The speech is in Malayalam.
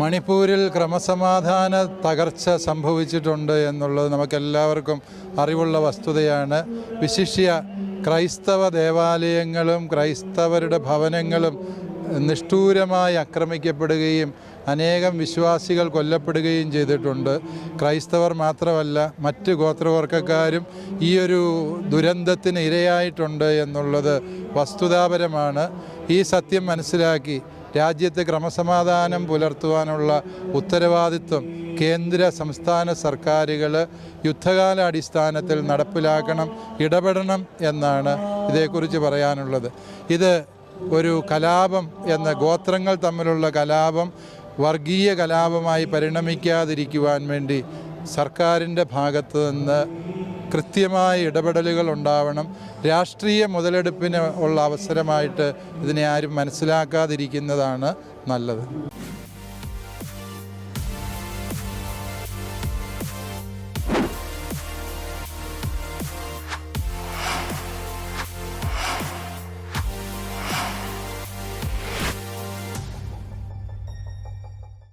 മണിപ്പൂരിൽ ക്രമസമാധാന തകർച്ച സംഭവിച്ചിട്ടുണ്ട് എന്നുള്ളത് നമുക്കെല്ലാവർക്കും അറിവുള്ള വസ്തുതയാണ്. വിശിഷ്യ ക്രൈസ്തവ ദേവാലയങ്ങളും ക്രൈസ്തവരുടെ ഭവനങ്ങളും നിഷ്ഠൂരമായി ആക്രമിക്കപ്പെടുകയും അനേകം വിശ്വാസികൾ കൊല്ലപ്പെടുകയും ചെയ്തിട്ടുണ്ട്. ക്രൈസ്തവർ മാത്രമല്ല മറ്റ് ഗോത്രവർഗക്കാരും ഈ ഒരു ദുരന്തത്തിന് ഇരയായിട്ടുണ്ട് എന്നുള്ളത് വസ്തുതാപരമാണ്. ഈ സത്യം മനസ്സിലാക്കി രാജ്യത്ത് ക്രമസമാധാനം പുലർത്തുവാനുള്ള ഉത്തരവാദിത്വം കേന്ദ്ര സംസ്ഥാന സർക്കാരുകൾ യുദ്ധകാലാടിസ്ഥാനത്തിൽ നടപ്പിലാക്കണം ഇടപെടണം എന്നാണ് ഇതേക്കുറിച്ച് പറയാനുള്ളത്. ഇത് ഒരു കലാപം എന്ന ഗോത്രങ്ങൾ തമ്മിലുള്ള കലാപം വർഗീയ കലാപമായി പരിണമിക്കാതിരിക്കുവാൻ വേണ്ടി സർക്കാരിന്റെ ഭാഗത്ത് നിന്ന് കൃത്യമായ ഇടപെടലുകൾ ഉണ്ടാവണം. രാഷ്ട്രീയ മുതലെടുപ്പിന് ഉള്ള അവസരമായിട്ട് ഇതിനെ ആരും മനസ്സിലാക്കാതിരിക്കുന്നതാണ് നല്ലത്.